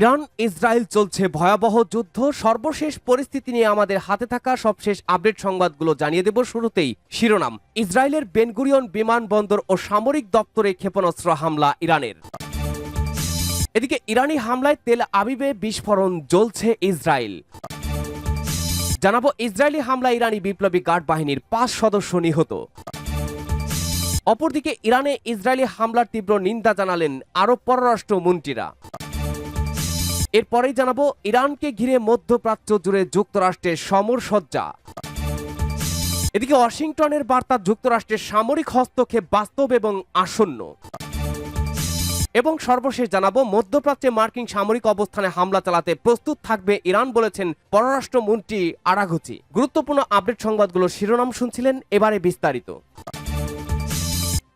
Iran, Israel চলছে ভয়াবহ যুদ্ধ। সর্বশেষ পরিস্থিতি নিয়ে আমাদের হাতে থাকা সবশেষ আপডেট সংবাদগুলো জানিয়ে দেব শুরুতেই শিরোনাম। ইসরায়েলের বেনগুরিয়ন বিমানবন্দর ও সামরিক দপ্তরে ক্ষেপণাস্ত্র হামলা ইরানের। এদিকে ইরানি হামলায় তেল আবিবে বিস্ফোরণ জ্বলছে ইসরায়েল। জানাব, ইসরায়েলি হামলা ইরানি বিপ্লবী গার্ড বাহিনীর পাঁচ সদস্য নিহত। অপরদিকে ইরানে ইসরায়েলি হামলার তীব্র নিন্দা জানালেন আরব পররাষ্ট্রমন্ত্রীরা এরপরেই জানাব, ইরানকে ঘিরে মধ্যপ্রাচ্য জুড়ে যুক্তরাষ্ট্রের সমর সজ্জা। এদিকে ওয়াশিংটনের বার্তা, যুক্তরাষ্ট্রের সামরিক হস্তক্ষেপ বাস্তব এবং আসন্ন। এবং সর্বশেষ জানাব, মধ্যপ্রাচ্যে মার্কিন সামরিক অবস্থানে হামলা চালাতে প্রস্তুত থাকবে ইরান বলেছেন পররাষ্ট্রমন্ত্রী আরাঘুচি। গুরুত্বপূর্ণ আপডেট সংবাদগুলো শিরোনাম শুনছিলেন, এবারে বিস্তারিত।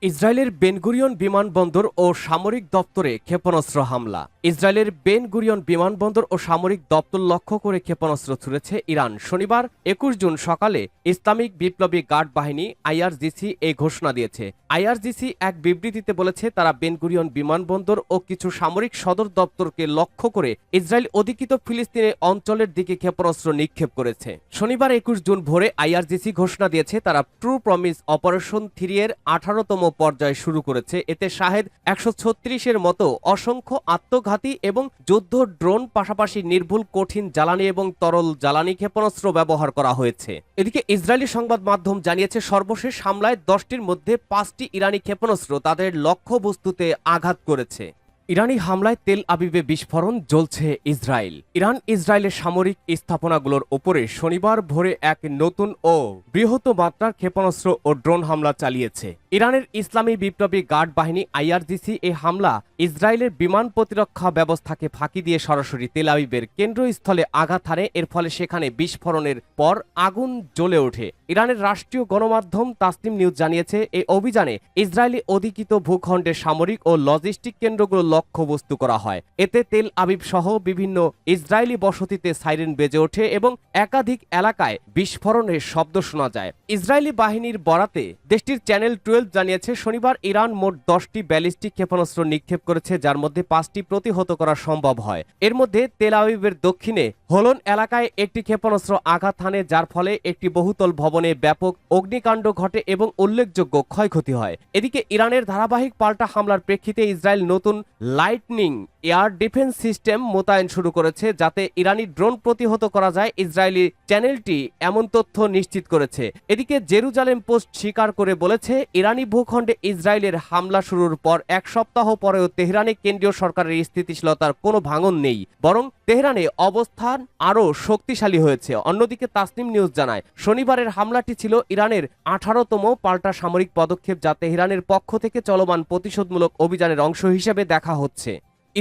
ইসরায়েলের বেনগুরিয়ন বিমানবন্দর ও সামরিক দপ্তরে ক্ষেপণাস্ত্র হামলা। ইসরায়েলের বেনগুরিয়ন বিমানবন্দর ও সামরিক দপ্তর লক্ষ্য করে ক্ষেপণাস্ত্র ছুড়েছে ইরান। শনিবার, একুশ জুন সকালে ইসলামিক বিপ্লবী গার্ড বাহিনী আইআরজিসি এই ঘোষণা দিয়েছে। আইআরজিসি এক বিবৃতিতে বলেছে, তারা বেনগুরিয়ন বিমানবন্দর ও কিছু সামরিক সদর দপ্তরকে লক্ষ্য করে ইসরায়েল অধিকৃত ফিলিস্তিনের অঞ্চলের দিকে ক্ষেপণাস্ত্র নিক্ষেপ করেছে। শনিবার, একুশ জুন ভোরে আইআরজিসি ঘোষণা দিয়েছে, তারা ট্রু প্রমিস অপারেশন থ্রি এর আঠারোতম পর্যায় শুরু করেছে। এতে শাহেদ একশো ছত্রিশের মতো অসংখ্য আত্মঘাতী এবং যুদ্ধ ড্রোন পাশাপাশি নির্ভুল কঠিন জ্বালানি এবং তরল জ্বালানি ক্ষেপণাস্ত্র ব্যবহার করা হয়েছে। এদিকে ইসরায়েলি সংবাদ মাধ্যম জানিয়েছে, সর্বশেষ হামলায় দশটির মধ্যে পাঁচটি ইরানি ক্ষেপণাস্ত্র তাদের লক্ষ্যবস্তুতে আঘাত করেছে। ইরানি হামলায় তেল আবিবে বিস্ফোরণ জ্বলছে ইসরায়েল। ইরান ইসরায়েলের সামরিক স্থাপনাগুলোর ওপরে শনিবার ভোরে এক নতুন ও বৃহৎ মাত্রার ক্ষেপণাস্ত্র ও ড্রোন হামলা চালিয়েছে। ইরানের ইসলামী বিপ্লবী গার্ড বাহিনী আইআরজিসি এই হামলা ইসরায়েলের বিমান প্রতিরক্ষা ব্যবস্থাকে ফাঁকি দিয়ে সরাসরি তেল আবিবের কেন্দ্রস্থলে আঘাত হানে। এর ফলে সেখানে বিস্ফোরণের পর আগুন জ্বলে ওঠে। ইরানের রাষ্ট্রীয় গণমাধ্যম তাসনিম নিউজ জানিয়েছে, এই অভিযানে ইসরায়েলি অধিকৃত ভূখণ্ডের সামরিক ও লজিস্টিক কেন্দ্রগুলো লক্ষ্যবস্তু করা হয়। এতে তেল আবিব সহ বিভিন্ন ইসরায়েলি বসতিতে সাইরেন বেজে ওঠে এবং একাধিক এলাকায় বিস্ফোরণের শব্দ শোনা যায়। ইসরায়েলি বাহিনীর বরাতে দেশটির চ্যানেল টুয়েলভ জানিয়েছে, শনিবার ইরান মোট দশটি ব্যালিস্টিক ক্ষেপণাস্ত্র নিক্ষেপ করেছে, যার মধ্যে পাঁচটি প্রতিহত করা সম্ভব হয়। এর মধ্যে তেল আবিবের দক্ষিণে হোলন এলাকায় একটি ক্ষেপণাস্ত্র আঘাত হানে, যার ফলে একটি বহুতল ভবনে ব্যাপক অগ্নিকাণ্ড ঘটে এবং উল্লেখযোগ্য ক্ষয়ক্ষতি হয়। এদিকে ইরানের ধারাবাহিক পাল্টা হামলার প্রেক্ষিতে ইসরায়েল নতুন লাইটনিং এয়ার ডিফেন্স সিস্টেম মোতায়েন শুরু করেছে, যাতে ইরানি ড্রোন প্রতিহত করা যায়। ইসরায়েলি চ্যানেলটি এমন তথ্য নিশ্চিত করেছে। এদিকে জেরুজালেম পোস্ট স্বীকার করে বলেছে, ইরানি ভূখণ্ডে ইসরায়েলের হামলা শুরুর পর এক সপ্তাহ পরেও তেহরানে কেন্দ্রীয় সরকারের স্থিতিশীলতার কোনো ভাঙন নেই। বরং তেহরানে অবস্থান আরও শক্তিশালী হয়েছে। অন্যদিকে তাসনিম নিউজ জানায়, শনিবারের হামলাটি ছিল ইরানের আঠারোতম পাল্টা সামরিক পদক্ষেপ, যা তেহরানের পক্ষ থেকে চলমান প্রতিশোধমূলক অভিযানের অংশ হিসেবে দেখা হচ্ছে।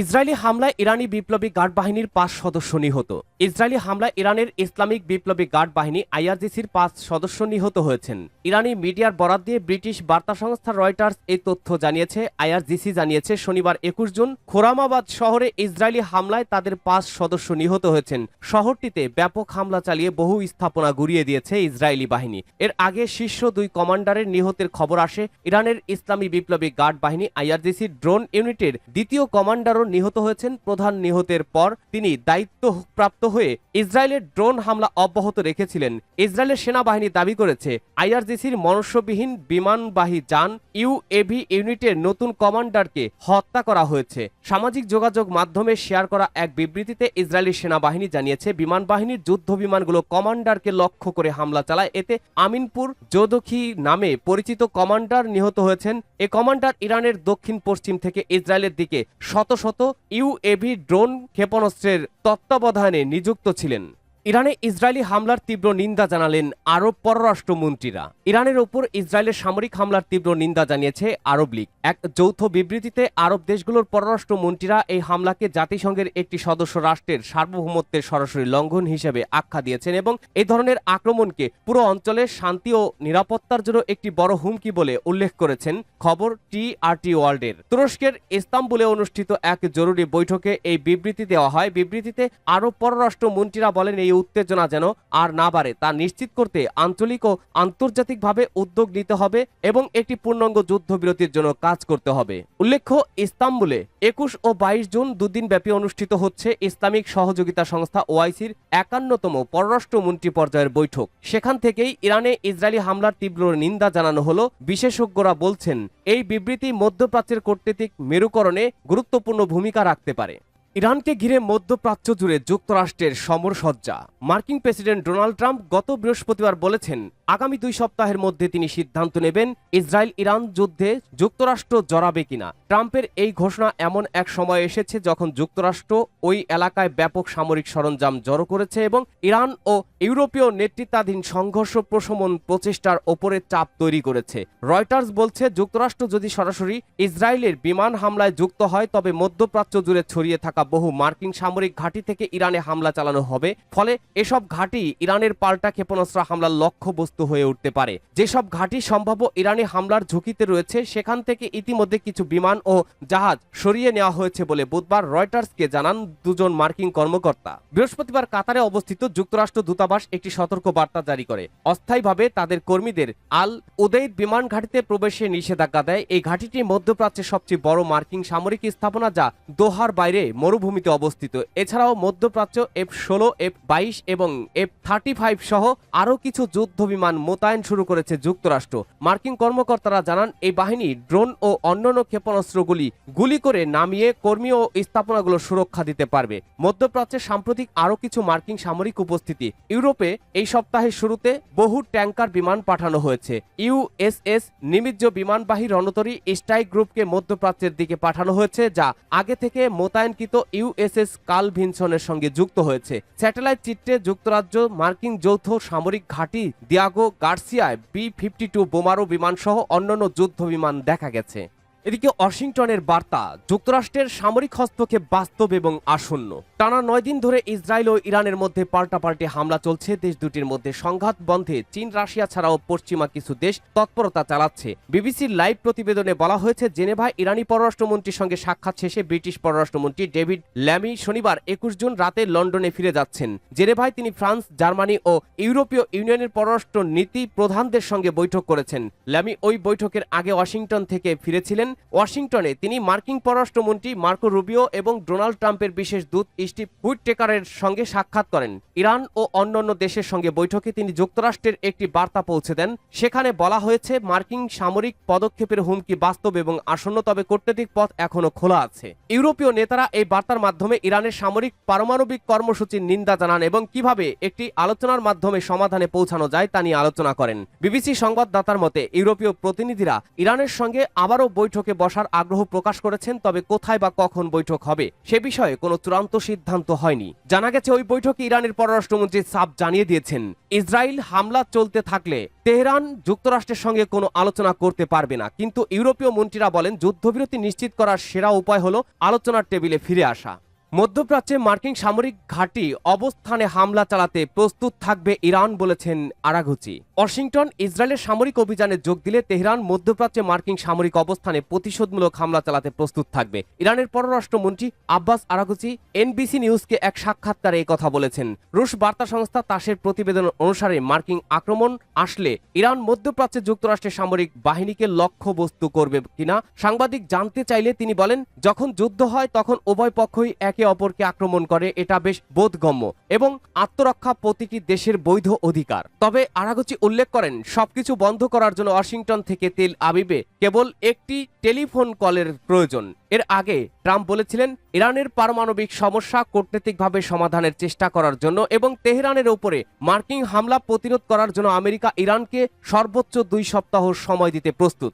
ইসরায়েলি হামলায় ইরানি বিপ্লবী গার্ড বাহিনীর পাঁচ সদস্য নিহত। ইসরায়েলি হামলায় ইরানের ইসলামিক বিপ্লবী গার্ড বাহিনী আইআরজিসির পাঁচ সদস্য নিহত হয়েছেন। ইরানি মিডিয়ার বরাদ দিয়ে ব্রিটিশ বার্তা সংস্থা রয়টার্স এই তথ্য জানিয়েছে, আইআরজিসি জানিয়েছে, শনিবার একুশ জুন খোরামাবাদ শহরে ইসরায়েলি হামলায় তাদের পাঁচ সদস্য নিহত হয়েছেন। শহরটিতে ব্যাপক হামলা চালিয়ে বহু স্থাপনা গুড়িয়ে দিয়েছে ইসরায়েলি বাহিনী। এর আগে শীর্ষ দুই কমান্ডারের নিহতের খবর আসে। ইরানের ইসলামী বিপ্লবী গার্ড বাহিনী আইআরজিসির ড্রোন ইউনিটের দ্বিতীয় কমান্ডারও নিহত হয়েছেন। প্রধান নিহতের পর তিনি দায়িত্বপ্রাপ্ত হয়ে ইসরায়েলের ড্রোন হামলা অব্যাহত রেখেছিলেন। ইসরায়েলের সেনাবাহিনী দাবি করেছে, আইআরজিসির মনুষ্যবিহীন বিমানবাহী যান ইউএভি ইউনিটের নতুন কমান্ডারকে হত্যা করা হয়েছে। সামাজিক যোগাযোগ মাধ্যমে শেয়ার করা এক বিবৃতিতে ইসরায়েলি সেনাবাহিনী জানিয়েছে বিমান বাহিনীর যুদ্ধ বিমানগুলো কমান্ডারকে লক্ষ্য করে হামলা চালায়। এতে আমিনপুর জোদখি নামে পরিচিত কমান্ডার নিহত হয়েছেন। এ কমান্ডার ইরানের দক্ষিণ পশ্চিম থেকে ইসরায়েলের দিকে শত শত ইউএভি ড্রোন ক্ষেপণাস্ত্রের তত্ত্বাবধানে নিযুক্ত ছিলেন। ইরানে ইসরায়েলি হামলার তীব্র নিন্দা জানালেন আরব পররাষ্ট্রমন্ত্রীরা। ইরানের ওপর ইসরায়েলের সামরিক হামলার তীব্র নিন্দা জানিয়েছে আরব লীগ। এক যৌথ বিবৃতিতে আরব দেশগুলোর পররাষ্ট্রমন্ত্রীরা এই হামলাকে জাতিসংঘের একটি সদস্য রাষ্ট্রের সার্বভৌমত্বের সরাসরি লঙ্ঘন হিসেবে আখ্যা দিয়েছেন এবং এই ধরনের আক্রমণকে পুরো অঞ্চলের শান্তি ও নিরাপত্তার জন্য একটি বড় হুমকি বলে উল্লেখ করেছেন খবর টি আর টি ওয়ার্ল্ডের। তুরস্কের ইস্তাম্বুলে অনুষ্ঠিত এক জরুরি বৈঠকে এই বিবৃতি দেওয়া হয়। বিবৃতিতে আরব পররাষ্ট্রমন্ত্রীরা বলেন এই উত্তেজনা যেন আর না বাড়ে, তা নিশ্চিত করতে আঞ্চলিক ও আন্তর্জাতিকভাবে উদ্যোগ নিতে হবে এবং একটি পূর্ণাঙ্গ যুদ্ধবিরতির জন্য কাজ করতে হবে। উল্লেখ্য, ইস্তাম্বুলে একুশ ও বাইশ জুন দুদিন ব্যাপী অনুষ্ঠিত হচ্ছে ইসলামিক সহযোগিতা সংস্থা ওআইসির একান্নতম পররাষ্ট্রমন্ত্রী পর্যায়ের বৈঠক। সেখান থেকেই ইরানে ইসরায়েলি হামলার তীব্র নিন্দা জানানো হলো। বিশেষজ্ঞরা বলছেন, এই বিবৃতি মধ্যপ্রাচ্যের কূটনীতিক মেরুকরণে গুরুত্বপূর্ণ ভূমিকা রাখতে পারে। ইরানকে ঘিরে মধ্যপ্রাচ্য জুড়ে যুক্তরাষ্ট্রের সমরসজ্জা। মার্কিন প্রেসিডেন্ট ডোনাল্ড ট্রাম্প গত বৃহস্পতিবার বলেছেন, আগামী দুই সপ্তাহের মধ্যে তিনি সিদ্ধান্ত নেবেন ইসরায়েল ইরান যুদ্ধে যুক্তরাষ্ট্র জড়াবে কিনা। ট্রাম্পের এই ঘোষণা এমন এক সময় এসেছে যখন যুক্তরাষ্ট্র ওই এলাকায় ব্যাপক সামরিক সরঞ্জাম জড়ো করেছে এবং ইরান ও ইউরোপীয় নেতৃত্বাধীন সংঘর্ষ প্রশমন প্রচেষ্টার ওপরে চাপ তৈরি করেছে। রয়টার্স বলছে, যুক্তরাষ্ট্র যদি সরাসরি ইসরায়েলের বিমান হামলায় যুক্ত হয়, তবে মধ্যপ্রাচ্য জুড়ে ছড়িয়ে থাকা বহু মার্কিন সামরিক ঘাঁটি থেকে ইরানে হামলা চালানো হবে। ফলে এসব ঘাঁটি ইরানের পাল্টা ক্ষেপণাস্ত্র হামলার লক্ষ্যবস্তু হয়ে উঠতে পারে। যেসব ঘাঁটি সম্ভাব্য ইরানি হামলার ঝুঁকিতে রয়েছে, সেখান থেকে ইতিমধ্যে কিছু বিমান ও জাহাজ সরিয়ে নেওয়া হয়েছে বলে বুধবার রয়টার্সকে জানান দুজন মার্কিন কর্মকর্তা। বৃহস্পতিবার কাতারে অবস্থিত যুক্তরাষ্ট্র দূতাবাস একটি সতর্ক বার্তা জারি করে। অস্থায়ীভাবে তাদের কর্মীদের আল উদেইদ বিমান ঘাঁটিতে প্রবেশে নিষেধাজ্ঞা দেয়। এই ঘাঁটিটি মধ্যপ্রাচ্যের সবচেয়ে বড় মার্কিন সামরিক স্থাপনা যা দোহার বাইরে মরুভূমিতে অবস্থিত। এছাড়াও মধ্যপ্রাচ্য এফ ষোলো এফ বাইশ এবং এফ থার্টি ফাইভ সহ আরও কিছু যুদ্ধ বিমান মোতায়েন শুরু করেছে যুক্তরাষ্ট্র। মার্কিন কর্মকর্তারা জানান, এই বাহিনী ড্রোন ও অন্যান্য ক্ষেপণাস্ত্রগুলি গুলি করে নামিয়ে কর্মী ও স্থাপনাগুলো সুরক্ষা দিতে পারবে। মধ্যপ্রাচ্যে সাম্প্রতিক আরও কিছু মার্কিন সামরিক উপস্থিতি। ইউরোপে এই সপ্তাহের শুরুতে বহু ট্যাঙ্কার বিমান পাঠানো হয়েছে। ইউএসএস নিমিজ্জ বিমানবাহী রণতরী স্ট্রাইক গ্রুপকে মধ্যপ্রাচ্যের দিকে পাঠানো হয়েছে, যা আগে থেকে মোতায়েনকৃত ইউএসএস কাল ভিনসনের সঙ্গে যুক্ত হয়েছে। স্যাটেলাইট চিত্রে যুক্তরাজ্য, মার্কিন যৌথ সামরিক ঘাঁটি দিয়াগো গার্সিয়ায় বি ফিফটি টু বোমারো বিমানসহ অন্যান্য যুদ্ধ বিমান দেখা গেছে। এদিকে ওয়াশিংটনের বার্তা, যুক্তরাষ্ট্রের সামরিক হস্তক্ষেপ বাস্তব এবং আসন্ন। টানা নয় দিন ধরে ইসরায়েল ও ইরানের মধ্যে পাল্টাপাল্টি হামলা চলছে, দেশ দুটির মধ্যে সংঘাত বন্ধে চীন, রাশিয়া ছাড়াও পশ্চিমা কিছু দেশ তৎপরতা চালাচ্ছে। বিবিসির লাইভ প্রতিবেদনে বলা হয়েছে জেনেভায় ইরানি পররাষ্ট্রমন্ত্রীর সঙ্গে সাক্ষাৎ শেষে ব্রিটিশ পররাষ্ট্রমন্ত্রী ডেভিড ল্যামি শনিবার একুশ জুন রাতে লন্ডনে ফিরে যাচ্ছেন। জেনেভায় তিনি ফ্রান্স, জার্মানি ও ইউরোপীয় ইউনিয়নের পররাষ্ট্র নীতি প্রধানদের সঙ্গে বৈঠক করেছেন। ল্যামি ওই বৈঠকের আগে ওয়াশিংটন থেকে ফিরেছিলেন। ওয়াশিংটনে তিনি মার্কিন পররাষ্ট্রমন্ত্রী মার্কো রুবিও এবং ডোনাল্ড ট্রাম্পের বিশেষ দূত স্টিভ হুইটটেকারের সঙ্গে সাক্ষাৎ করেন। ইরান ও অন্যান্য দেশের সঙ্গে বৈঠকে তিনি যুক্তরাষ্ট্রের একটি বার্তা পৌঁছে দেন। সেখানে বলা হয়েছে, মার্কিন সামরিক পদক্ষেপের হুমকি বাস্তব এবং আসন্ন, তবে কূটনৈতিক পথ এখনও খোলা আছে। ইউরোপীয় নেতারা এই বার্তার মাধ্যমে ইরানের সামরিক পারমাণবিক কর্মসূচির নিন্দা জানান এবং কীভাবে একটি আলোচনার মাধ্যমে সমাধানে পৌঁছানো যায় তা নিয়ে আলোচনা করেন। বিবিসি সংবাদদাতার মতে, ইউরোপীয় প্রতিনিধিরা ইরানের সঙ্গে আবারও বৈঠকে বসার আগ্রহ প্রকাশ করেছেন, তবে কোথায় বা কখন বৈঠক হবে সে বিষয়ে কোনো চূড়ান্ত সিদ্ধান্ত হয়নি। জানা গেছে, ওই বৈঠকে ইরানের পররাষ্ট্রমন্ত্রী সাব জানিয়ে দিয়েছেন, ইসরায়েল হামলা চলতে থাকলে তেহরান যুক্তরাষ্ট্রের সঙ্গে কোনো আলোচনা করতে পারবে না। কিন্তু ইউরোপীয় মন্ত্রীরা বলেন, যুদ্ধবিরতি নিশ্চিত করার সেরা উপায় হল আলোচনার টেবিলে ফিরে আসা। মধ্যপ্রাচ্যে মার্কিন সামরিক ঘাঁটি অবস্থানে হামলা চালাতে প্রস্তুত থাকবে ইরান বলেছেন আরাঘুচি। ওয়াশিংটন, ইসরায়েলের সামরিক অভিযানে যোগ দিলে তেহরান মধ্যপ্রাচ্যে মার্কিন সামরিক অবস্থানে প্রতিশোধমূলক হামলা চালাতে প্রস্তুত থাকবে। ইরানের পররাষ্ট্রমন্ত্রী আব্বাস আরাঘুচি এনবিসি নিউজকে এক সাক্ষাৎকারে কথা বলেছেন। রুশ বার্তা সংস্থা তাসের প্রতিবেদন অনুসারে মার্কিন আক্রমণ আসলে ইরান মধ্যপ্রাচ্যে যুক্তরাষ্ট্রের সামরিক বাহিনীকে লক্ষ্যবস্তু করবে কিনা, সাংবাদিক জানতে চাইলে তিনি বলেন, যখন যুদ্ধ হয় তখন উভয় পক্ষই একে অপরকে আক্রমণ করে, এটা বেশ বোধগম্য এবং আত্মরক্ষা প্রতিটি দেশের বৈধ অধিকার। তবে আরাগচি উল্লেখ করেন, সবকিছু বন্ধ করার জন্য ওয়াশিংটন থেকে তেল আবিবে কেবল একটি টেলিফোন কলের প্রয়োজন। এর আগে ট্রাম্প বলেছিলেন, ইরানের পারমাণবিক সমস্যা কূটনৈতিকভাবে সমাধানের চেষ্টা করার জন্য এবং তেহরানের উপরে মার্কিন হামলা প্রতিরোধ করার জন্য আমেরিকা ইরানকে সর্বোচ্চ দুই সপ্তাহ সময় দিতে প্রস্তুত।